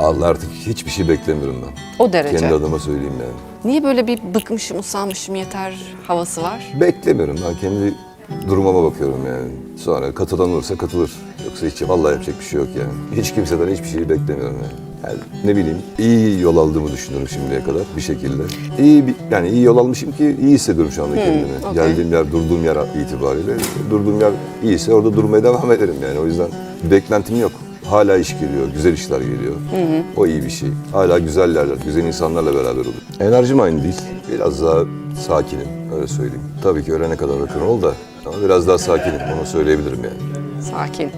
Allah artık hiçbir şey beklemiyorum ben. O derece. Kendi adıma söyleyeyim yani. Niye böyle bir bıkmışım, usanmışım yeter havası var? Beklemiyorum ben kendi durumuma bakıyorum yani. Sonra katılan olursa katılır. Yoksa hiç vallahi yapacak bir şey yok yani. Hiç kimseden hiçbir şeyi beklemiyorum yani. Yani ne bileyim iyi yol aldığımı düşünüyorum şimdiye kadar bir şekilde. İyi bir, yani iyi yol almışım ki iyi hissediyorum şu anda kendimi. okey. Geldiğim yer, durduğum yer itibariyle. Durduğum yer iyiyse orada durmaya devam ederim yani. O yüzden beklentim yok. Hala iş geliyor, güzel işler geliyor. O iyi bir şey. Hala güzel yerler, güzel insanlarla beraber olur. Enerjim aynı değil. Biraz daha sakinim, öyle söyleyeyim. Tabii ki ölene kadar rock'n'roll da ama biraz daha sakinim, onu söyleyebilirim yani. Sakin.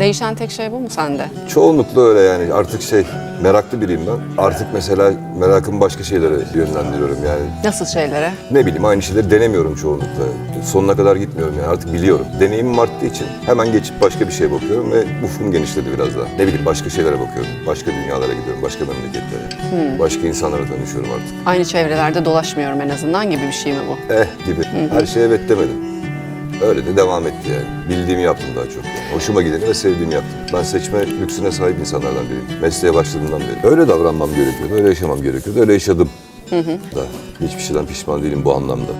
Değişen tek şey bu mu sende? Çoğunlukla öyle yani artık şey meraklı biriyim ben. Artık mesela merakımı başka şeylere yönlendiriyorum yani. Nasıl şeylere? Ne bileyim aynı şeyleri denemiyorum çoğunlukla. Sonuna kadar gitmiyorum yani artık biliyorum. Deneyimim arttığı için hemen geçip başka bir şeye bakıyorum ve ufkum genişledi biraz daha. Ne bileyim başka şeylere bakıyorum. Başka dünyalara gidiyorum, başka memleketlere. Başka insanlara tanışıyorum artık. Aynı çevrelerde dolaşmıyorum en azından gibi bir şey mi bu? Eh gibi. Her şeye evet demedim. Öyle de devam etti yani. Bildiğimi yaptım daha çok. Yani. Hoşuma gideni ve sevdiğimi yaptım. Ben seçme lüksüne sahip insanlardan biriyim. Mesleğe başladığımdan beri. Öyle davranmam gerekiyordu, öyle yaşamam gerekiyordu, öyle yaşadım. Da hiçbir şeyden pişman değilim bu anlamda.